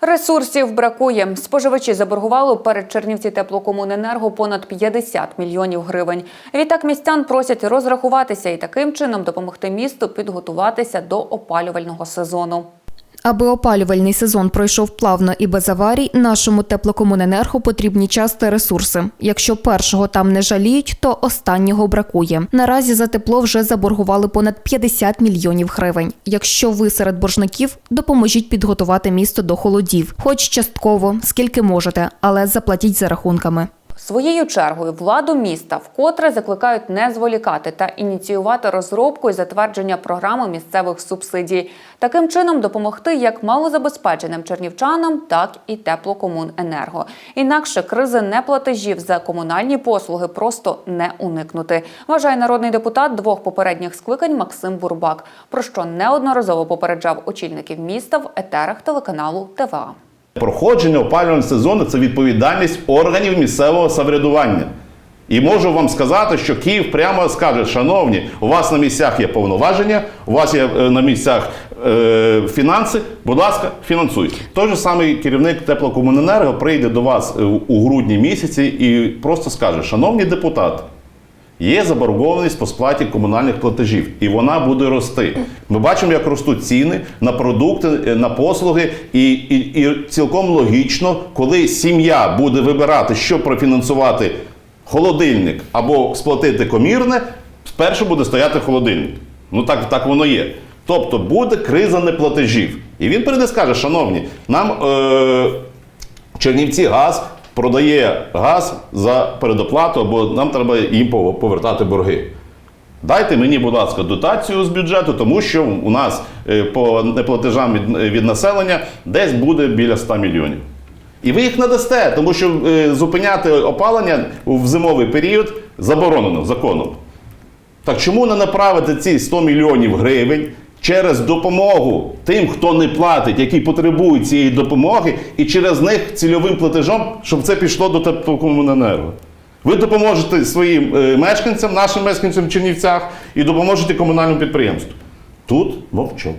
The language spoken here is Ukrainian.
Ресурсів бракує. Споживачі заборгували перед Чернівці теплокомуненерго понад 50 мільйонів гривень. Відтак містян просять розрахуватися і таким чином допомогти місту підготуватися до опалювального сезону. Аби опалювальний сезон пройшов плавно і без аварій, нашому теплокомуненерго потрібні час та ресурси. Якщо першого там не жаліють, то останнього бракує. Наразі за тепло вже заборгували понад 50 мільйонів гривень. Якщо ви серед боржників, допоможіть підготувати місто до холодів, хоч частково, скільки можете, але заплатіть за рахунками. Своєю чергою владу міста вкотре закликають не зволікати та ініціювати розробку і затвердження програми місцевих субсидій. Таким чином допомогти як малозабезпеченим чернівчанам, так і теплокомуненерго. Інакше кризи неплатежів за комунальні послуги просто не уникнути. Вважає народний депутат двох попередніх скликань Максим Бурбак, про що неодноразово попереджав очільників міста в етерах телеканалу ТВА. Проходження опалювального сезону це відповідальність органів місцевого самоврядування. І можу вам сказати, що Київ прямо скаже: шановні, у вас на місцях є повноваження, у вас є е, на місцях е, фінанси, будь ласка, фінансуйте. Той же самий керівник теплокомуненерго прийде до вас е, у грудні місяці і просто скаже: шановні депутати. Є заборгованість по сплаті комунальних платежів, і вона буде рости. Ми бачимо, як ростуть ціни на продукти, е, на послуги, і, і, і цілком логічно, коли сім'я буде вибирати, що профінансувати холодильник або сплатити комірне, спершу буде стояти холодильник. Ну так, так воно є. Тобто буде криза неплатежів. І він прийде скаже, шановні, нам е, Чернівці газ продає газ за передоплату, або нам треба їм повертати борги. Дайте мені, будь ласка, дотацію з бюджету, тому що у нас е, по неплатежам від, від населення десь буде біля 100 мільйонів. І ви їх надасте, тому що е, зупиняти опалення в зимовий період заборонено законом. Так чому не направити ці 100 мільйонів гривень через допомогу тим, хто не платить, які потребують цієї допомоги, і через них цільовим платежом, щоб це пішло до теплокомуненерго? Ви допоможете своїм е, мешканцям, нашим мешканцям в Чернівцях, і допоможете комунальному підприємству. Тут мовчок.